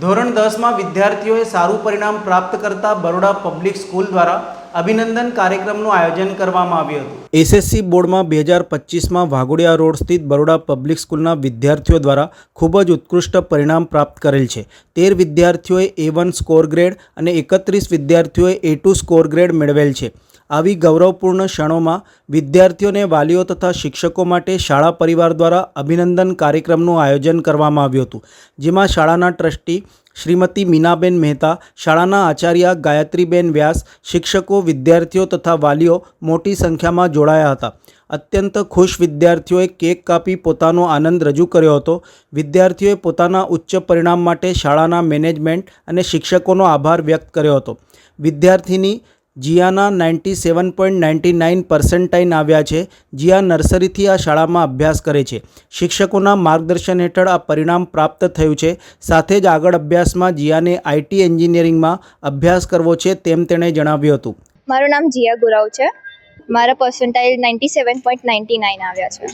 ધોરણ દસમાં વિદ્યાર્થીઓએ સારું પરિણામ પ્રાપ્ત કરતા બરોડા પબ્લિક સ્કૂલ દ્વારા અભિનંદન કાર્યક્રમનું આયોજન કરવામાં આવ્યું હતું. એસએસસી બોર્ડમાં બે હજાર પચીસમાં વાઘોડિયા રોડ સ્થિત બરોડા પબ્લિક સ્કૂલના વિદ્યાર્થીઓ દ્વારા ખૂબ જ ઉત્કૃષ્ટ પરિણામ પ્રાપ્ત કરેલ છે. તેર વિદ્યાર્થીઓએ એ વન સ્કોર ગ્રેડ અને એકત્રીસ વિદ્યાર્થીઓએ એ ટુ સ્કોર ગ્રેડ મેળવેલ છે. આવી ગૌરવપૂર્ણ ક્ષણોમાં વિદ્યાર્થીઓને વાલીઓ તથા શિક્ષકો માટે શાળા પરિવાર દ્વારા અભિનંદન કાર્યક્રમનું આયોજન કરવામાં આવ્યું હતું, જેમાં શાળાના ટ્રસ્ટી શ્રીમતી મીનાબેન મહેતા, શાળાના આચાર્ય ગાયત્રીબેન વ્યાસ, શિક્ષકો, વિદ્યાર્થીઓ તથા વાલીઓ મોટી સંખ્યામાં જોડાયા હતા. અત્યંત ખુશ વિદ્યાર્થીઓએ કેક કાપી પોતાનો આનંદ રજૂ કર્યો હતો. વિદ્યાર્થીઓએ પોતાના ઉચ્ચ પરિણામ માટે શાળાના મેનેજમેન્ટ અને શિક્ષકોનો આભાર વ્યક્ત કર્યો હતો. વિદ્યાર્થીની જીયાના ninety seven point ninety nine percentile આવ્યા છે. જીયા નર્સરીથી આ શાળામાં અભ્યાસ કરે છે. શિક્ષકોના માર્ગદર્શન હેઠળ આ પરિણામ પ્રાપ્ત થયું છે. સાથે જ આગળ અભ્યાસમાં જીયાને આઈટી એન્જિનિયરિંગમાં અભ્યાસ કરવો છે તેમ તેણે જણાવ્યું હતું. મારું નામ જીયા ગુરાવ છે. મારા percentile ninety seven point ninety nine આવ્યા છે.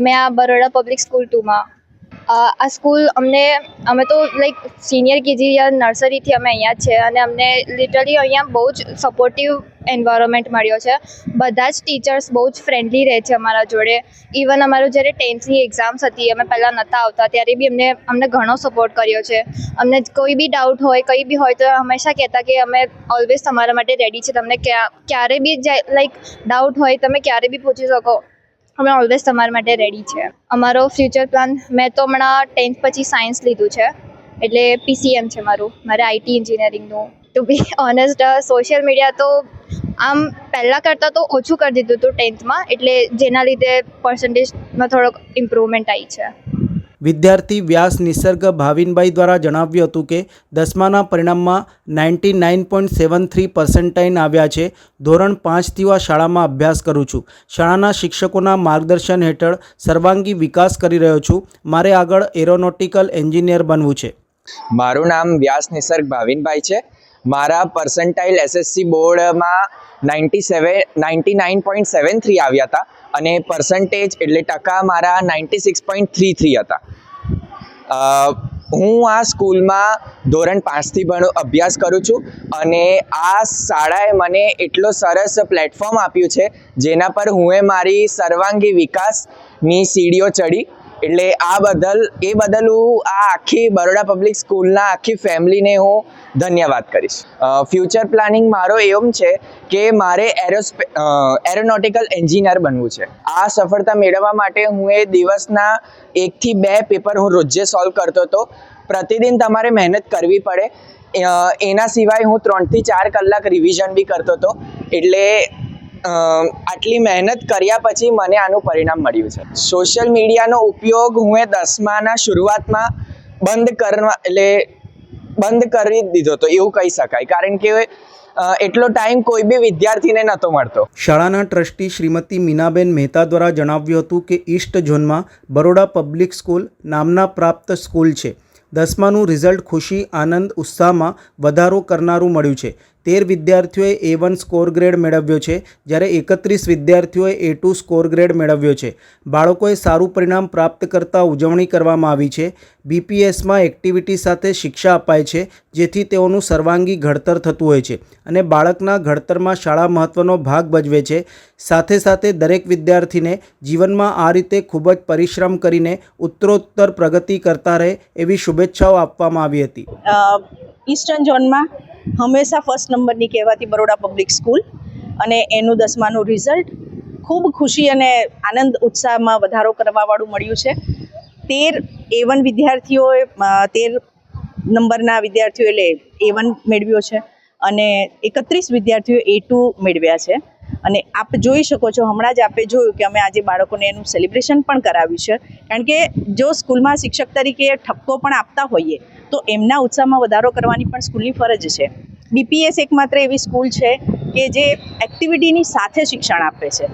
મેં આ બરોડા પબ્લિક સ્કૂલ ટુમાં આ સ્કૂલ અમને, અમે તો લાઈક સિનિયર કેજી યા નર્સરીથી અમે અહીંયા જ છે અને અમને લિટરલી અહીંયા બહુ જ સપોર્ટિવ એન્વાયરમેન્ટ મળ્યો છે. બધા જ ટીચર્સ બહુ જ ફ્રેન્ડલી રહે છે અમારા જોડે. ઇવન અમારું જ્યારે ટેન્થની એક્ઝામ્સ હતી, અમે પહેલાં નહોતા આવતા, ત્યારે બી અમને અમને ઘણો સપોર્ટ કર્યો છે. અમને કોઈ બી ડાઉટ હોય, કંઈ બી હોય, તો હંમેશા કહેતા કે અમે ઓલવેઝ તમારા માટે રેડી છે. તમને ક્યાં, ક્યારે બી લાઈક ડાઉટ હોય, તમે ક્યારે બી પૂછી શકો. અમે ઓલવેઝ તમારા માટે રેડી છે. અમારો ફ્યુચર પ્લાન મેં તો હમણાં ટેન્થ પછી સાયન્સ લીધું છે. એટલે પીસીએમ છે મારું, મારે IT એન્જિનિયરિંગનું to be honest social media તો આમ પહેલાં કરતાં તો ઓછું કરી દીધું હતું ટેન્થમાં એટલે જેના લીધે પર્સન્ટેજમાં થોડોક ઇમ્પ્રુવમેન્ટ આવી છે. વિદ્યાર્થી વ્યાસ નિસર્ગ ભાવિનભાઈ દ્વારા જણાવ્યું હતું કે દસમાના પરિણામમાં ninety nine point seven three percentile આવ્યા છે. ધોરણ પાંચથી આ શાળામાં અભ્યાસ કરું છું. શાળાના શિક્ષકોના માર્ગદર્શન હેઠળ સર્વાંગી વિકાસ કરી રહ્યો છું. મારે આગળ એરોનોટિકલ એન્જિનિયર બનવું છે. મારું નામ વ્યાસ નિસર્ગ ભાવિનભાઈ છે. મારા પર્સન્ટાઇલ એસએસસી બોર્ડમાં ninety seven ninety nine point seven three આવ્યા હતા અને પર્સન્ટેજ એટલે ટકા મારા ninety six point three three હતા હું આ સ્કૂલમાં ધોરણ પાંચથી ભણ, અભ્યાસ કરું છું અને આ શાળાએ મને એટલો સરસ પ્લેટફોર્મ આપ્યું છે જેના પર હું મારી સર્વાંગી વિકાસની સીડીઓ ચડી એટલે આ બદલ, એ બદલ હું આ આખી બરોડા પબ્લિક સ્કૂલના આખી ફેમિલીને હું ધન્યવાદ કરીશ. ફ્યુચર પ્લાનિંગ મારો એમ છે કે મારે એરોસ્પે એરોનોટિકલ એન્જિનિયર બનવું છે. આ સફળતા મેળવવા માટે હું એ દિવસના એકથી બે પેપર હું રોજે સોલ્વ કરતો હતો. પ્રતિદિન તમારે મહેનત કરવી પડે. એના સિવાય હું ત્રણથી ચાર કલાક રિવિઝન બી કરતો હતો. એટલે આટલી મહેનત કર્યા પછી મને આનું પરિણામ મળ્યું છે. સોશિયલ મીડિયાનો ઉપયોગ હું એ દસમાના શરૂઆતમાં બંધ કરવા, એટલે બંધ કરી દીધો હતો, એવું કહી શકાય. કારણ કે એટલો ટાઈમ કોઈ બી વિદ્યાર્થીને નહોતો મળતો. શાળાના ટ્રસ્ટી શ્રીમતી મીનાબેન મહેતા દ્વારા જણાવ્યું હતું કે ઈસ્ટ ઝોનમાં બરોડા પબ્લિક સ્કૂલ નામના પ્રાપ્ત સ્કૂલ છે. દસમાનું રિઝલ્ટ ખુશી, આનંદ, ઉત્સાહમાં વધારો કરનારું મળ્યું છે. તેર વિદ્યાર્થીઓએ એ વન સ્કોર ગ્રેડ મેળવ્યો છે, જ્યારે એકત્રીસ વિદ્યાર્થીઓએ એ ટુ સ્કોર ગ્રેડ મેળવ્યો છે. બાળકોએ સારું પરિણામ પ્રાપ્ત કરતા ઉજવણી કરવામાં આવી છે. બીપીએસમાં એક્ટિવિટી સાથે શિક્ષા અપાય છે, જેથી તેઓનું સર્વાંગી ઘડતર થતું હોય છે અને બાળકના ઘડતરમાં શાળા મહત્ત્વનો ભાગ ભજવે છે. સાથે સાથે દરેક વિદ્યાર્થીને જીવનમાં આ રીતે ખૂબ જ પરિશ્રમ કરીને ઉત્તરોત્તર પ્રગતિ કરતા રહે એવી શુભેચ્છાઓ આપવામાં આવી હતી. ઈસ્ટર્ન ઝોનમાં હંમેશા ફર્સ્ટ નંબરની કહેવાતી બરોડા પબ્લિક સ્કૂલ અને એનું દસમાનું રિઝલ્ટ ખૂબ ખુશી અને આનંદ ઉત્સાહમાં વધારો કરવાવાળું મળ્યું છે. તેર એ વન વિદ્યાર્થીઓએ તેર નંબરના વિદ્યાર્થીઓ એટલે એ વન મેળવ્યો છે અને એકત્રીસ વિદ્યાર્થીઓ એ ટુ મેળવ્યા છે. અને આપ જોઈ શકો છો, હમણાં જ આપે જોયું કે અમે આજે બાળકોને એનું સેલિબ્રેશન પણ કરાવ્યું છે. કારણ કે જો સ્કૂલમાં શિક્ષક તરીકે ઠપકો પણ આપતા હોઈએ, તો એમના ઉત્સાહમાં વધારો કરવાની પણ સ્કૂલની ફરજ છે. બીપીએસ એકમાત્ર એવી સ્કૂલ છે કે જે એક્ટિવિટીની સાથે શિક્ષણ આપે છે.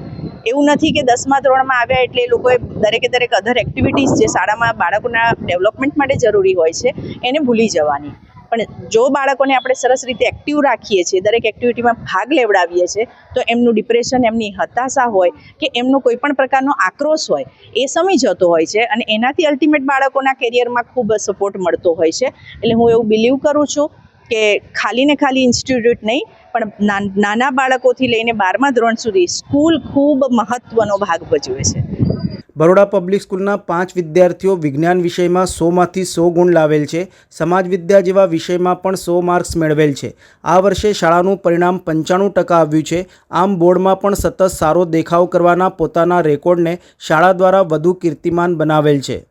એવું નથી કે દસમા ધોરણમાં આવ્યા એટલે એ લોકોએ દરેકે દરેક અધર એક્ટિવિટીઝ જે શાળામાં બાળકોના ડેવલપમેન્ટ માટે જરૂરી હોય છે, એને ભૂલી જવાની. પણ જો બાળકોને આપણે સરસ રીતે એક્ટિવ રાખીએ છીએ, દરેક એક્ટિવિટીમાં ભાગ લેવડાવીએ છીએ, તો એમનું ડિપ્રેશન એમની હતાશા હોય કે એમનો કોઈ પણ પ્રકારનો આક્રોશ હોય, એ સમી જતો હોય છે અને એનાથી અલ્ટિમેટ બાળકોના કેરિયરમાં ખૂબ સપોર્ટ મળતો હોય છે. એટલે હું એવું બિલીવ કરું છું કે ખાલી ને ખાલી ઇન્સ્ટિટ્યૂટ નહીં, પણ નાન- બાળકોથી લઈને બારમા ધોરણ સુધી સ્કૂલ ખૂબ મહત્ત્વનો ભાગ ભજવે છે. બરોડા પબ્લિક સ્કૂલના પાંચ વિદ્યાર્થીઓ વિજ્ઞાન વિષયમાં સોમાંથી સો ગુણ લાવેલ છે. સમાજ વિદ્યા જેવા વિષયમાં પણ સો માર્ક્સ મેળવેલ છે. આ વર્ષે શાળાનું પરિણામ પંચાણું ટકા આવ્યું છે. આમ બોર્ડમાં પણ સતત સારો દેખાવ કરવાના પોતાના રેકોર્ડને શાળા દ્વારા વધુ કીર્તિમાન બનાવેલ છે.